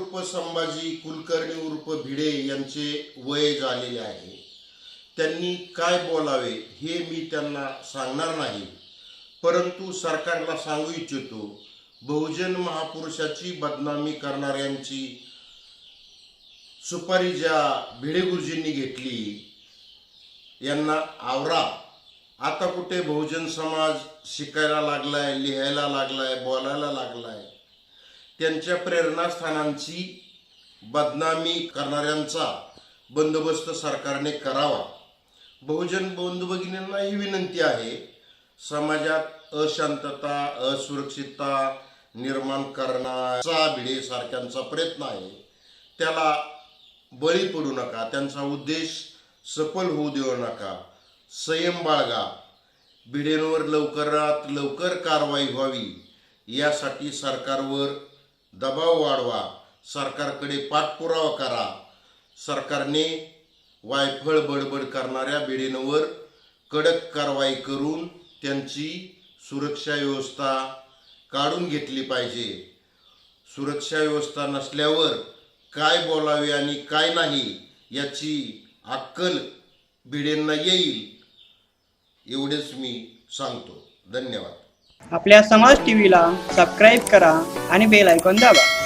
उर्फ संभाजी कुलकर्णी उर्फ भिडे यांचे वय झालेले आहे. त्यांनी काय बोलावे हे मी त्यांना सांगणार नाही. परंतु सरकारला सांगू इच्छितो बहुजन महापुरुषाची बदनामी करणाऱ्यांची सुपारी ज्या भिडे गुरुजींनी घेतली यांना आवरा. आता कुठे बहुजन समाज शिकायला लागलाय लिहायला लागलाय बोलायला लागलाय त्यांच्या प्रेरणास्थानांची बदनामी करणाऱ्यांचा बंदोबस्त सरकारने करावा. बहुजन बंधू भगिनींना ही विनंती आहे समाजात अशांतता असुरक्षितता निर्माण करण्याचा भिडे सारख्यांचा प्रयत्न आहे. त्याला बळी पडू नका त्यांचा उद्देश सफल होऊ देऊ नका संयम बाळगा. भिडेंवर लवकरात लवकर कारवाई व्हावी यासाठी सरकारवर दबाव वाढवा. सरकारकडे पाठपुरावा करा. सरकारने वायफळ बडबड करणाऱ्या भिडेंवर कडक कारवाई करून त्यांची सुरक्षा व्यवस्था काढून घेतली पाहिजे. सुरक्षा व्यवस्था नसल्यावर काय बोलावे आणि काय नाही याची अक्कल भिडेंना येईल एवढेच मी सांगतो. धन्यवाद. आपल्या समाज टीव्हीला सबस्क्राईब करा. అని બે લાઇકોન દાબા